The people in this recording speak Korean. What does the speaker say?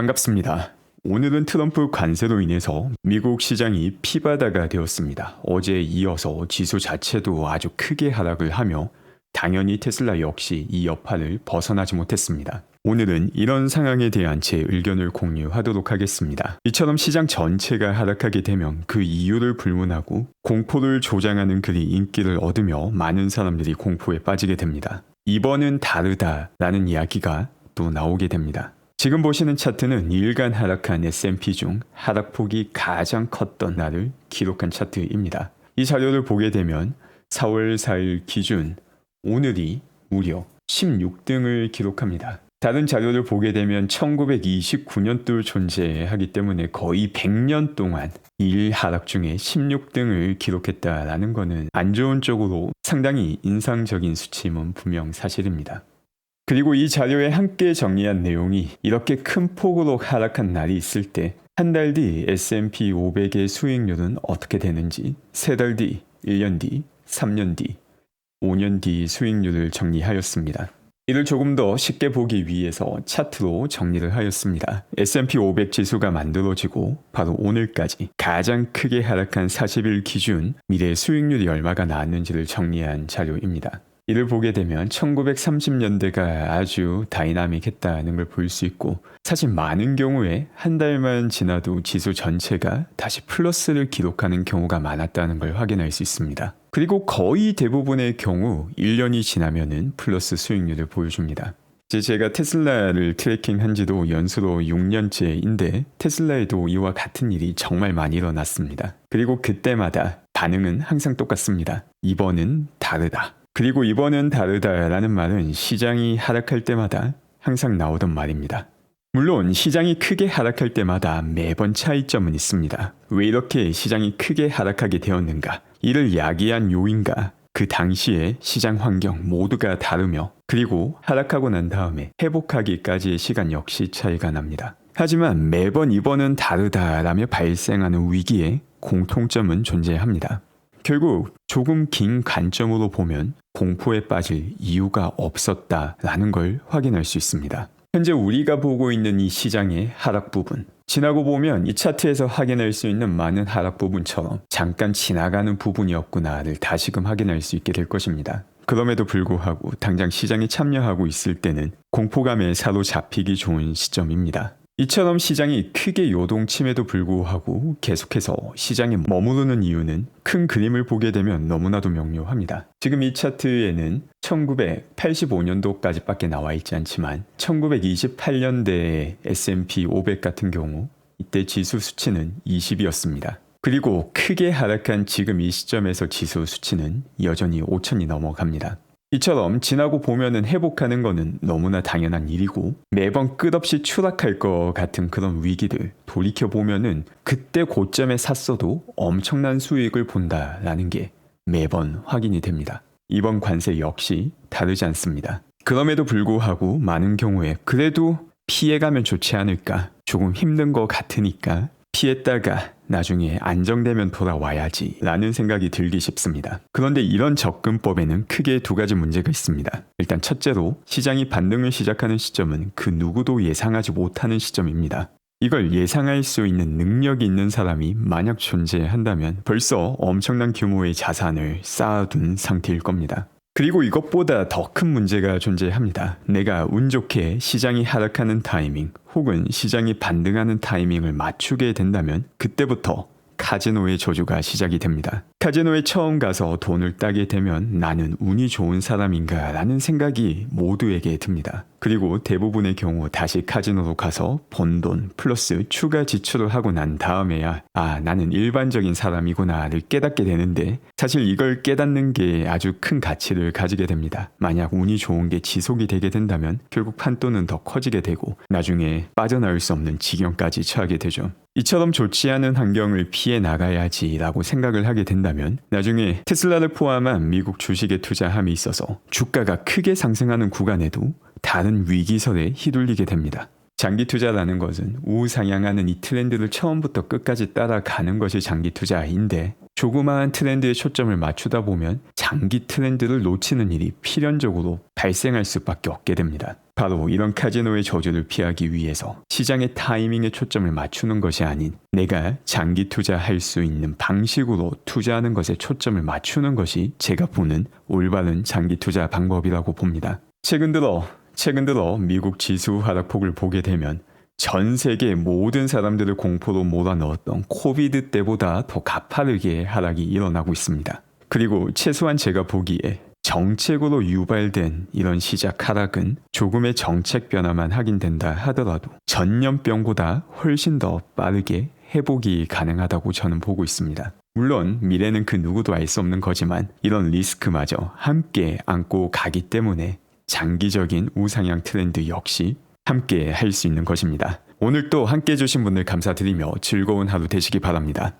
반갑습니다. 오늘은 트럼프 관세로 인해서 미국 시장이 피바다가 되었습니다. 어제에 이어서 지수 자체도 아주 크게 하락을 하며 당연히 테슬라 역시 이 여파를 벗어나지 못했습니다. 오늘은 이런 상황에 대한 제 의견을 공유하도록 하겠습니다. 이처럼 시장 전체가 하락하게 되면 그 이유를 불문하고 공포를 조장하는 글이 인기를 얻으며 많은 사람들이 공포에 빠지게 됩니다. 이번은 다르다라는 이야기가 또 나오게 됩니다. 지금 보시는 차트는 2일간 하락한 S&P 중 하락폭이 가장 컸던 날을 기록한 차트입니다. 이 자료를 보게 되면 4월 4일 기준 오늘이 무려 16등을 기록합니다. 다른 자료를 보게 되면 1929년도 존재하기 때문에 거의 100년 동안 일 하락 중에 16등을 기록했다라는 것은 안 좋은 쪽으로 상당히 인상적인 수치임은 분명 사실입니다. 그리고 이 자료에 함께 정리한 내용이 이렇게 큰 폭으로 하락한 날이 있을 때 한 달 뒤 S&P 500의 수익률은 어떻게 되는지, 세 달 뒤, 1년 뒤, 3년 뒤, 5년 뒤 수익률을 정리하였습니다. 이를 조금 더 쉽게 보기 위해서 차트로 정리를 하였습니다. S&P 500 지수가 만들어지고 바로 오늘까지 가장 크게 하락한 40일 기준 미래 수익률이 얼마가 나왔는지를 정리한 자료입니다. 이를 보게 되면 1930년대가 아주 다이나믹했다는 걸 볼 수 있고 사실 많은 경우에 한 달만 지나도 지수 전체가 다시 플러스를 기록하는 경우가 많았다는 걸 확인할 수 있습니다. 그리고 거의 대부분의 경우 1년이 지나면은 플러스 수익률을 보여줍니다. 이제 제가 테슬라를 트래킹 한 지도 연수로 6년째인데 테슬라에도 이와 같은 일이 정말 많이 일어났습니다. 그리고 그때마다 반응은 항상 똑같습니다. 이번은 다르다. 그리고 이번은 다르다라는 말은 시장이 하락할 때마다 항상 나오던 말입니다. 물론 시장이 크게 하락할 때마다 매번 차이점은 있습니다. 왜 이렇게 시장이 크게 하락하게 되었는가? 이를 야기한 요인과 그 당시의 시장 환경 모두가 다르며 그리고 하락하고 난 다음에 회복하기까지의 시간 역시 차이가 납니다. 하지만 매번 이번은 다르다라며 발생하는 위기에 공통점은 존재합니다. 결국 조금 긴 관점으로 보면 공포에 빠질 이유가 없었다라는 걸 확인할 수 있습니다. 현재 우리가 보고 있는 이 시장의 하락 부분, 지나고 보면 이 차트에서 확인할 수 있는 많은 하락 부분처럼 잠깐 지나가는 부분이었구나를 다시금 확인할 수 있게 될 것입니다. 그럼에도 불구하고 당장 시장에 참여하고 있을 때는 공포감에 사로잡히기 좋은 시점입니다. 이처럼 시장이 크게 요동침에도 불구하고 계속해서 시장에 머무르는 이유는 큰 그림을 보게 되면 너무나도 명료합니다. 지금 이 차트에는 1985년도까지 밖에 나와 있지 않지만 1928년대의 S&P 500 같은 경우 이때 지수 수치는 20이었습니다. 그리고 크게 하락한 지금 이 시점에서 지수 수치는 여전히 5천이 넘어갑니다. 이처럼 지나고 보면은 회복하는 거는 너무나 당연한 일이고 매번 끝없이 추락할 것 같은 그런 위기들 돌이켜 보면은 그때 고점에 샀어도 엄청난 수익을 본다라는 게 매번 확인이 됩니다. 이번 관세 역시 다르지 않습니다. 그럼에도 불구하고 많은 경우에 그래도 피해가면 좋지 않을까 조금 힘든 것 같으니까 피했다가 나중에 안정되면 돌아와야지 라는 생각이 들기 쉽습니다. 그런데 이런 접근법에는 크게 두 가지 문제가 있습니다. 일단 첫째로 시장이 반등을 시작하는 시점은 그 누구도 예상하지 못하는 시점입니다. 이걸 예상할 수 있는 능력이 있는 사람이 만약 존재한다면 벌써 엄청난 규모의 자산을 쌓아둔 상태일 겁니다. 그리고 이것보다 더 큰 문제가 존재합니다. 내가 운 좋게 시장이 하락하는 타이밍 혹은 시장이 반등하는 타이밍을 맞추게 된다면 그때부터 카지노의 저주가 시작이 됩니다. 카지노에 처음 가서 돈을 따게 되면 나는 운이 좋은 사람인가 라는 생각이 모두에게 듭니다. 그리고 대부분의 경우 다시 카지노로 가서 번돈 플러스 추가 지출을 하고 난 다음에야 아 나는 일반적인 사람이구나를 깨닫게 되는데 사실 이걸 깨닫는 게 아주 큰 가치를 가지게 됩니다. 만약 운이 좋은 게 지속이 되게 된다면 결국 판돈은 더 커지게 되고 나중에 빠져나올 수 없는 지경까지 처하게 되죠. 이처럼 좋지 않은 환경을 피해 나가야지라고 생각을 하게 된다면 나중에 테슬라를 포함한 미국 주식에 투자함이 있어서 주가가 크게 상승하는 구간에도 다른 위기설에 휘둘리게 됩니다. 장기 투자라는 것은 우상향하는 이 트렌드를 처음부터 끝까지 따라가는 것이 장기 투자인데 조그마한 트렌드에 초점을 맞추다 보면 장기 트렌드를 놓치는 일이 필연적으로 발생할 수밖에 없게 됩니다. 바로 이런 카지노의 저주를 피하기 위해서 시장의 타이밍에 초점을 맞추는 것이 아닌 내가 장기 투자할 수 있는 방식으로 투자하는 것에 초점을 맞추는 것이 제가 보는 올바른 장기 투자 방법이라고 봅니다. 최근 들어 최근 들어 미국 지수 하락폭을 보게 되면 전 세계 모든 사람들을 공포로 몰아넣었던 코비드 때보다 더 가파르게 하락이 일어나고 있습니다. 그리고 최소한 제가 보기에 정책으로 유발된 이런 시작 하락은 조금의 정책 변화만 확인된다 하더라도 전염병보다 훨씬 더 빠르게 회복이 가능하다고 저는 보고 있습니다. 물론 미래는 그 누구도 알 수 없는 거지만 이런 리스크마저 함께 안고 가기 때문에 장기적인 우상향 트렌드 역시 함께 할 수 있는 것입니다. 오늘 또 함께 해주신 분들 감사드리며 즐거운 하루 되시기 바랍니다.